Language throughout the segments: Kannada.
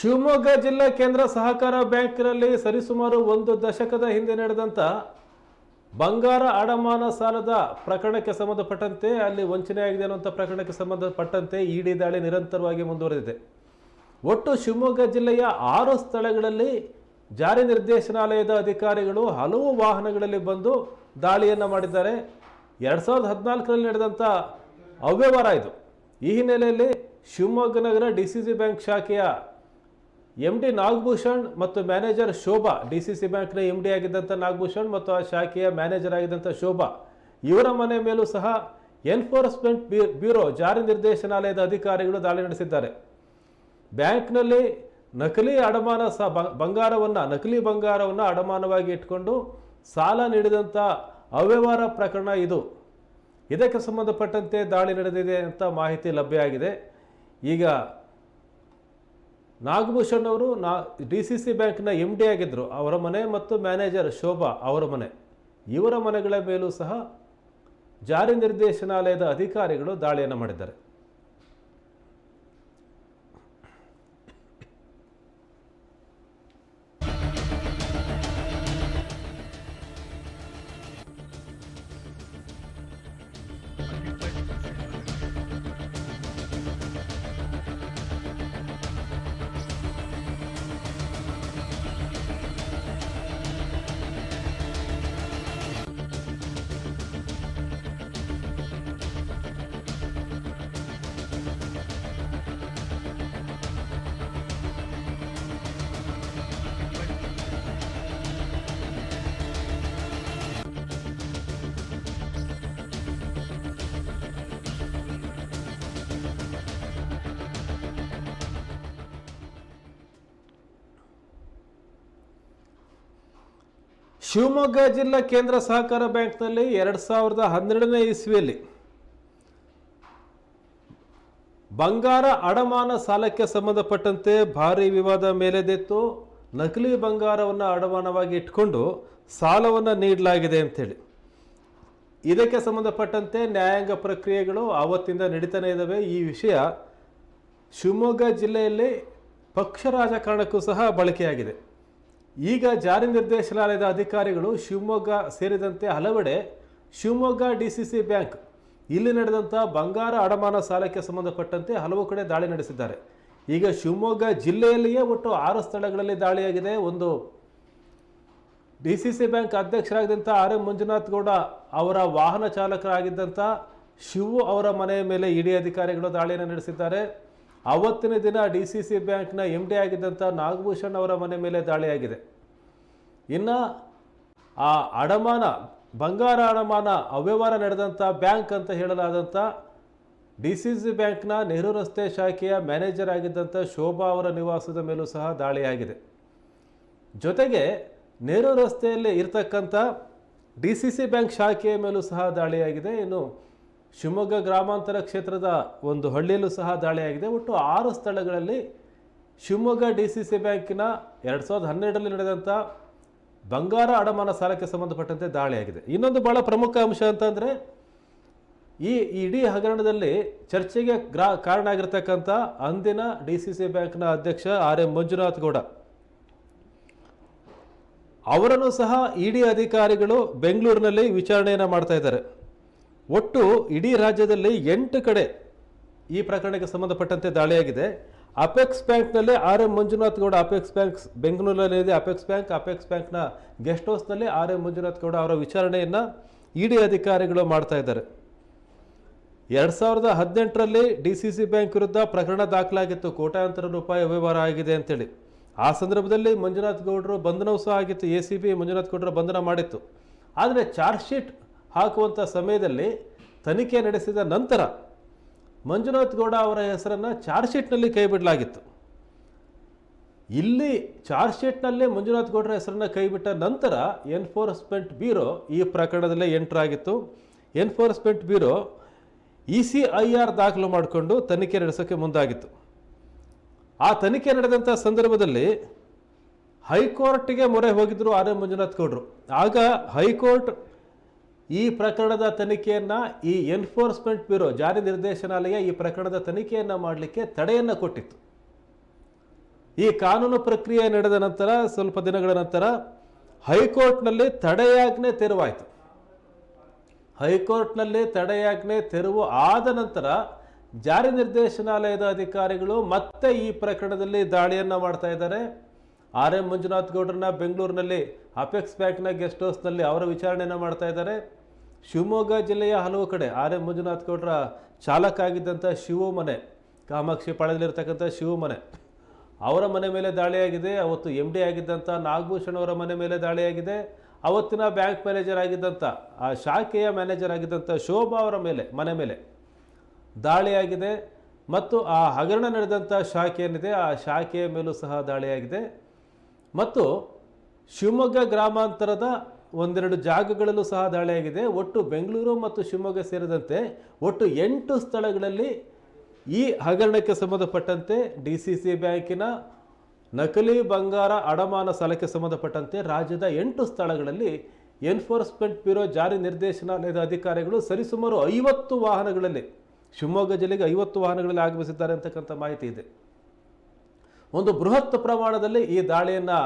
ಶಿವಮೊಗ್ಗ ಜಿಲ್ಲಾ ಕೇಂದ್ರ ಸಹಕಾರ ಬ್ಯಾಂಕ್ನಲ್ಲಿ ಸರಿಸುಮಾರು ಒಂದು ದಶಕದ ಹಿಂದೆ ನಡೆದಂಥ ಬಂಗಾರ ಅಡಮಾನ ಸಾಲದ ಪ್ರಕರಣಕ್ಕೆ ಸಂಬಂಧಪಟ್ಟಂತೆ ಅಲ್ಲಿ ವಂಚನೆಯಾಗಿದೆ ಅನ್ನುವಂಥ ಪ್ರಕರಣಕ್ಕೆ ಸಂಬಂಧಪಟ್ಟಂತೆ ಇಡಿ ದಾಳಿ ನಿರಂತರವಾಗಿ ಮುಂದುವರೆದಿದೆ. ಒಟ್ಟು ಶಿವಮೊಗ್ಗ ಜಿಲ್ಲೆಯ ಆರು ಸ್ಥಳಗಳಲ್ಲಿ ಜಾರಿ ನಿರ್ದೇಶನಾಲಯದ ಅಧಿಕಾರಿಗಳು ಹಲವು ವಾಹನಗಳಲ್ಲಿ ಬಂದು ದಾಳಿಯನ್ನು ಮಾಡಿದ್ದಾರೆ. ಎರಡು ಸಾವಿರದ ಹದಿನಾಲ್ಕರಲ್ಲಿ ನಡೆದಂಥ ಅವ್ಯವಹಾರ ಇದು. ಈ ಹಿನ್ನೆಲೆಯಲ್ಲಿ ಶಿವಮೊಗ್ಗ ನಗರ ಡಿ ಸಿ ಸಿ ಬ್ಯಾಂಕ್ ಶಾಖೆಯ ಎಂ ಡಿ ನಾಗಭೂಷಣ್ ಮತ್ತು manager Shobha D C C ಬ್ಯಾಂಕ್ನ ಎಂ ಡಿ ಆಗಿದ್ದಂಥ ನಾಗಭೂಷಣ್ ಮತ್ತು ಆ ಶಾಖೆಯ ಮ್ಯಾನೇಜರ್ ಆಗಿದ್ದಂಥ ಶೋಭಾ, ಇವರ ಮನೆ ಮೇಲೂ ಸಹ ಎನ್ಫೋರ್ಸ್ಮೆಂಟ್ ಬ್ಯೂ- ಬ್ಯೂರೋ ಜಾರಿ ನಿರ್ದೇಶನಾಲಯದ ಅಧಿಕಾರಿಗಳು ದಾಳಿ ನಡೆಸಿದ್ದಾರೆ. ಬ್ಯಾಂಕ್ನಲ್ಲಿ ನಕಲಿ ಅಡಮಾನ ಸಹ ಬಂಗಾರವನ್ನು, ನಕಲಿ ಬಂಗಾರವನ್ನು ಅಡಮಾನವಾಗಿ ಇಟ್ಕೊಂಡು ಸಾಲ ನೀಡಿದಂಥ ಅವ್ಯವಹಾರ ಪ್ರಕರಣ ಇದು. ಇದಕ್ಕೆ ಸಂಬಂಧಪಟ್ಟಂತೆ ದಾಳಿ ನಡೆದಿದೆ ಅಂತ ಮಾಹಿತಿ ಲಭ್ಯ ಆಗಿದೆ. ಈಗ ನಾಗಭೂಷಣ್ ಅವರು ನಾ, ಡಿ ಸಿ ಸಿ ಬ್ಯಾಂಕ್ನ ಎಂ ಡಿ ಆಗಿದ್ದರು ಅವರ ಮನೆ ಮತ್ತು ಮ್ಯಾನೇಜರ್ ಶೋಭಾ ಅವರ ಮನೆ. ಇವರ ಮನೆಗಳ ಮೇಲೂ ಸಹ ಜಾರಿ ನಿರ್ದೇಶನಾಲಯದ ಅಧಿಕಾರಿಗಳು ದಾಳಿಯನ್ನು ಮಾಡಿದ್ದಾರೆ. ಶಿವಮೊಗ್ಗ ಜಿಲ್ಲಾ ಕೇಂದ್ರ ಸಹಕಾರ ಬ್ಯಾಂಕ್ನಲ್ಲಿ ಎರಡು ಸಾವಿರದ ಹನ್ನೆರಡನೇ ಇಸ್ವಿಯಲ್ಲಿ ಬಂಗಾರ ಅಡಮಾನ ಸಾಲಕ್ಕೆ ಸಂಬಂಧಪಟ್ಟಂತೆ ಭಾರಿ ವಿವಾದ ಮೇಲೆದೆತ್ತು. ನಕಲಿ ಬಂಗಾರವನ್ನು ಅಡಮಾನವಾಗಿ ಇಟ್ಕೊಂಡು ಸಾಲವನ್ನು ನೀಡಲಾಗಿದೆ ಅಂಥೇಳಿ ಇದಕ್ಕೆ ಸಂಬಂಧಪಟ್ಟಂತೆ ನ್ಯಾಯಾಂಗ ಪ್ರಕ್ರಿಯೆಗಳು ಆವತ್ತಿಂದ ನಡೀತಾನೆ ಇದ್ದಾವೆ ಈ ವಿಷಯ ಶಿವಮೊಗ್ಗ ಜಿಲ್ಲೆಯಲ್ಲಿ ಪಕ್ಷ ರಾಜಕಾರಣಕ್ಕೂ ಸಹ ಬಳಕೆಯಾಗಿದೆ. ಈಗ ಜಾರಿ ನಿರ್ದೇಶನಾಲಯದ ಅಧಿಕಾರಿಗಳು ಶಿವಮೊಗ್ಗ ಸೇರಿದಂತೆ ಹಲವೆಡೆ Shivamogga D C C bank, ಇಲ್ಲಿ ನಡೆದಂಥ ಬಂಗಾರ ಅಡಮಾನ ಸಾಲಕ್ಕೆ ಸಂಬಂಧಪಟ್ಟಂತೆ ಹಲವು ಕಡೆ ದಾಳಿ ನಡೆಸಿದ್ದಾರೆ. ಈಗ ಶಿವಮೊಗ್ಗ ಜಿಲ್ಲೆಯಲ್ಲಿಯೇ ಒಟ್ಟು ಆರು ಸ್ಥಳಗಳಲ್ಲಿ ದಾಳಿಯಾಗಿದೆ. ಒಂದು ಡಿ ಸಿ ಸಿ ಬ್ಯಾಂಕ್ ಅಧ್ಯಕ್ಷರಾಗಿದ್ದಂಥ ಆರ್ ಎಂ ಮಂಜುನಾಥ್ ಗೌಡ ಅವರ ವಾಹನ ಚಾಲಕರಾಗಿದ್ದಂಥ ಶಿವು ಅವರ ಮನೆಯ ಮೇಲೆ ಇಡಿ ಅಧಿಕಾರಿಗಳು ದಾಳಿಯನ್ನು ನಡೆಸಿದ್ದಾರೆ. ಅವತ್ತಿನ ದಿನ ಡಿ ಸಿ ಸಿ ಬ್ಯಾಂಕ್ನ ಎಂ ಡಿ ಆಗಿದ್ದಂಥ ನಾಗಭೂಷಣ್ ಅವರ ಮನೆ ಮೇಲೆ ದಾಳಿಯಾಗಿದೆ. ಇನ್ನು ಆ ಅಡಮಾನ, ಬಂಗಾರ ಅಡಮಾನ ಅವ್ಯವಹಾರ ನಡೆದಂಥ ಬ್ಯಾಂಕ್ ಅಂತ ಹೇಳಲಾದಂಥ ಡಿ ಸಿ ಸಿ ಬ್ಯಾಂಕ್ನ ನೆಹರು ರಸ್ತೆ ಶಾಖೆಯ ಮ್ಯಾನೇಜರ್ ಆಗಿದ್ದಂಥ ಶೋಭಾ ಅವರ ನಿವಾಸದ ಮೇಲೂ ಸಹ ದಾಳಿಯಾಗಿದೆ. ಜೊತೆಗೆ ನೆಹರು ರಸ್ತೆಯಲ್ಲಿ ಇರತಕ್ಕಂಥ ಡಿ ಸಿ ಸಿ ಬ್ಯಾಂಕ್ ಶಾಖೆಯ ಮೇಲೂ ಸಹ ದಾಳಿಯಾಗಿದೆ. ಇನ್ನು ಶಿವಮೊಗ್ಗ ಗ್ರಾಮಾಂತರ ಕ್ಷೇತ್ರದ ಒಂದು ಹಳ್ಳಿಯಲ್ಲೂ ಸಹ ದಾಳಿಯಾಗಿದೆ. ಒಟ್ಟು ಆರು ಸ್ಥಳಗಳಲ್ಲಿ ಶಿವಮೊಗ್ಗ ಡಿ ಸಿ ಸಿ ಬ್ಯಾಂಕಿನ ಎರಡು ಸಾವಿರದ ಹನ್ನೆರಡರಲ್ಲಿ ನಡೆದಂಥ ಬಂಗಾರ ಅಡಮಾನ ಸಾಲಕ್ಕೆ ಸಂಬಂಧಪಟ್ಟಂತೆ ದಾಳಿಯಾಗಿದೆ. ಇನ್ನೊಂದು ಭಾಳ ಪ್ರಮುಖ ಅಂಶ ಅಂತಂದರೆ, ಈ ಇಡೀ ಹಗರಣದಲ್ಲಿ ಚರ್ಚೆಗೆ ಗ್ರಾ, ಕಾರಣ ಆಗಿರ್ತಕ್ಕಂಥ ಅಂದಿನ ಡಿ ಸಿ ಸಿ ಬ್ಯಾಂಕ್ನ ಅಧ್ಯಕ್ಷ ಆರ್ ಎಂ ಮಂಜುನಾಥ್ ಗೌಡ. ಅವರನ್ನು ಸಹ ಇಡಿ ಅಧಿಕಾರಿಗಳು ಬೆಂಗಳೂರಿನಲ್ಲಿ ವಿಚಾರಣೆಯನ್ನು ಮಾಡ್ತಾ ಇದ್ದಾರೆ. ಒಟ್ಟು ಇಡೀ ರಾಜ್ಯದಲ್ಲಿ ಎಂಟು ಕಡೆ ಈ ಪ್ರಕರಣಕ್ಕೆ ಸಂಬಂಧಪಟ್ಟಂತೆ ದಾಳಿಯಾಗಿದೆ. ಅಪೆಕ್ಸ್ ಬ್ಯಾಂಕ್ನಲ್ಲಿ R M Manjunath Gowda apex bank ಬೆಂಗಳೂರಿನಲ್ಲಿದೆ ಅಪೆಕ್ಸ್ ಬ್ಯಾಂಕ್ ಅಪೆಕ್ಸ್ ಬ್ಯಾಂಕ್ನ ಗೆಸ್ಟ್ ಹೌಸ್ನಲ್ಲಿ ಆರ್ ಎಂ ಮಂಜುನಾಥ್ ಗೌಡ ಅವರ ವಿಚಾರಣೆಯನ್ನು ಇಡಿ ಅಧಿಕಾರಿಗಳು ಮಾಡ್ತಾ ಇದ್ದಾರೆ. ಎರಡು ಸಾವಿರದ ಹದಿನೆಂಟರಲ್ಲಿ ಡಿ ಸಿ ಸಿ ಬ್ಯಾಂಕ್ ವಿರುದ್ಧ ಪ್ರಕರಣ ದಾಖಲಾಗಿತ್ತು. ಕೋಟ್ಯಾಂತರ ರೂಪಾಯಿ ವ್ಯವಹಾರ ಆಗಿದೆ ಅಂತೇಳಿ. ಆ ಸಂದರ್ಭದಲ್ಲಿ ಮಂಜುನಾಥ್ ಗೌಡರು ಬಂಧನವೂ ಸಹ ಆಗಿತ್ತು. ಎ ಸಿ ಬಿ ಮಂಜುನಾಥ್ ಗೌಡರು ಬಂಧನ ಮಾಡಿತ್ತು. ಆದರೆ ಚಾರ್ಜ್ ಶೀಟ್ ಹಾಕುವಂಥ ಸಮಯದಲ್ಲಿ ತನಿಖೆ ನಡೆಸಿದ ನಂತರ ಮಂಜುನಾಥ್ ಗೌಡ ಅವರ ಹೆಸರನ್ನು ಚಾರ್ಜ್ ಶೀಟ್ನಲ್ಲಿ ಕೈ ಬಿಡಲಾಗಿತ್ತು. ಇಲ್ಲಿ ಚಾರ್ಜ್ ಶೀಟ್ನಲ್ಲೇ ಮಂಜುನಾಥ್ ಗೌಡರ ಹೆಸರನ್ನು ಕೈಬಿಟ್ಟ ನಂತರ ಎನ್ಫೋರ್ಸ್ಮೆಂಟ್ ಬ್ಯೂರೋ ಈ ಪ್ರಕರಣದಲ್ಲೇ ಎಂಟರ್ ಆಗಿತ್ತು. Enforcement bureau E C I R ದಾಖಲು ಮಾಡಿಕೊಂಡು ತನಿಖೆ ನಡೆಸೋಕ್ಕೆ ಮುಂದಾಗಿತ್ತು. ಆ ತನಿಖೆ ನಡೆದಂಥ ಸಂದರ್ಭದಲ್ಲಿ ಹೈಕೋರ್ಟ್ಗೆ ಮೊರೆ ಹೋಗಿದ್ದರು ಆರ್ ಎಂ ಮಂಜುನಾಥ್ ಗೌಡರು. ಆಗ ಹೈಕೋರ್ಟ್ ಈ ಪ್ರಕರಣದ ತನಿಖೆಯನ್ನು ಈ ಎನ್ಫೋರ್ಸ್ಮೆಂಟ್ ಬ್ಯೂರೋ, ಜಾರಿ ನಿರ್ದೇಶನಾಲಯ ಈ ಪ್ರಕರಣದ ತನಿಖೆಯನ್ನು ಮಾಡಲಿಕ್ಕೆ ತಡೆಯನ್ನು ಕೊಟ್ಟಿತ್ತು. ಈ ಕಾನೂನು ಪ್ರಕ್ರಿಯೆ ನಡೆದ ನಂತರ, ಸ್ವಲ್ಪ ದಿನಗಳ ನಂತರ ಹೈಕೋರ್ಟ್ನಲ್ಲಿ ತಡೆಯಾಜ್ಞೆ ತೆರವಾಯಿತು. ಹೈಕೋರ್ಟ್ನಲ್ಲಿ ತಡೆಯಾಜ್ಞೆ ತೆರವು ಆದ ನಂತರ ಜಾರಿ ನಿರ್ದೇಶನಾಲಯದ ಅಧಿಕಾರಿಗಳು ಮತ್ತೆ ಈ ಪ್ರಕರಣದಲ್ಲಿ ದಾಳಿಯನ್ನು ಮಾಡ್ತಾ ಇದ್ದಾರೆ. ಆರ್ ಎಂ ಮಂಜುನಾಥ್ ಗೌಡ್ರನ್ನ ಬೆಂಗಳೂರಿನಲ್ಲಿ, ಅಪೆಕ್ಸ್ ಬ್ಯಾಂಕ್ನ ಗೆಸ್ಟ್ ಹೌಸ್ನಲ್ಲಿ ಅವರ ವಿಚಾರಣೆಯನ್ನು ಮಾಡ್ತಾ ಇದ್ದಾರೆ. ಶಿವಮೊಗ್ಗ ಜಿಲ್ಲೆಯ ಹಲವು ಕಡೆ ಆರ್ ಎಂ ಮಂಜುನಾಥ್ ಗೌಡ್ರ ಚಾಲಕ ಆಗಿದ್ದಂಥ ಶಿವಮನೆ, ಕಾಮಾಕ್ಷಿ ಪಾಳ್ಯದಲ್ಲಿರ್ತಕ್ಕಂಥ ಶಿವಮನೆ. ಅವರ ಮನೆ ಮೇಲೆ ದಾಳಿಯಾಗಿದೆ, ಅವತ್ತು ಎಂ ಡಿ ಆಗಿದ್ದಂಥ ನಾಗಭೂಷಣ್ ಅವರ ಮನೆ ಮೇಲೆ ದಾಳಿಯಾಗಿದೆ, ಅವತ್ತಿನ ಬ್ಯಾಂಕ್ ಮ್ಯಾನೇಜರ್ ಆಗಿದ್ದಂಥ, ಆ ಶಾಖೆಯ ಮ್ಯಾನೇಜರ್ ಆಗಿದ್ದಂಥ ಶೋಭಾ ಅವರ ಮೇಲೆ, ಮನೆ ಮೇಲೆ ದಾಳಿಯಾಗಿದೆ. ಮತ್ತು ಆ ಹಗರಣ ನಡೆದಂಥ ಶಾಖೆ ಏನಿದೆ, ಆ ಶಾಖೆಯ ಮೇಲೂ ಸಹ ದಾಳಿಯಾಗಿದೆ. ಮತ್ತು ಶಿವಮೊಗ್ಗ ಗ್ರಾಮಾಂತರದ ಒಂದೆರಡು ಜಾಗಗಳಲ್ಲೂ ಸಹ ದಾಳಿಯಾಗಿದೆ. ಒಟ್ಟು ಬೆಂಗಳೂರು ಮತ್ತು ಶಿವಮೊಗ್ಗ ಸೇರಿದಂತೆ ಒಟ್ಟು ಎಂಟು ಸ್ಥಳಗಳಲ್ಲಿ ಈ ಹಗರಣಕ್ಕೆ ಸಂಬಂಧಪಟ್ಟಂತೆ ಡಿ ಸಿ ಸಿ ಬ್ಯಾಂಕಿನ ನಕಲಿ ಬಂಗಾರ ಅಡಮಾನ ಸಾಲಕ್ಕೆ ಸಂಬಂಧಪಟ್ಟಂತೆ ರಾಜ್ಯದ ಎಂಟು ಸ್ಥಳಗಳಲ್ಲಿ ಎನ್ಫೋರ್ಸ್ಮೆಂಟ್ ಬ್ಯೂರೋ ಜಾರಿ ನಿರ್ದೇಶನಾಲಯದ ಅಧಿಕಾರಿಗಳು ಸರಿಸುಮಾರು ಐವತ್ತು ವಾಹನಗಳಲ್ಲಿ, ಶಿವಮೊಗ್ಗ ಜಿಲ್ಲೆಗೆ ಐವತ್ತು ವಾಹನಗಳಲ್ಲಿ ಆಗಮಿಸಿದ್ದಾರೆ ಅಂತಕ್ಕಂಥ ಮಾಹಿತಿ ಇದೆ. ಒಂದು ಬೃಹತ್ ಪ್ರಮಾಣದಲ್ಲಿ ಈ ದಾಳಿಯನ್ನು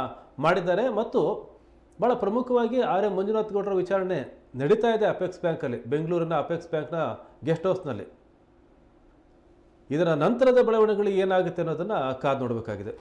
ಮಾಡಿದ್ದಾರೆ ಮತ್ತು ಭಾಳ ಪ್ರಮುಖವಾಗಿ ಆರ್ ಎಂ ಮಂಜುನಾಥ್ ಗೌಡರ ವಿಚಾರಣೆ ನಡೀತಾ ಇದೆ ಅಪೆಕ್ಸ್ ಬ್ಯಾಂಕಲ್ಲಿ ಬೆಂಗಳೂರಿನ ಅಪೆಕ್ಸ್ ಬ್ಯಾಂಕ್ನ ಗೆಸ್ಟ್ ಹೌಸ್ನಲ್ಲಿ ಇದರ ನಂತರದ ಬೆಳವಣಿಗೆಗಳು ಏನಾಗುತ್ತೆ ಅನ್ನೋದನ್ನು ಕಾದು ನೋಡಬೇಕಾಗಿದೆ.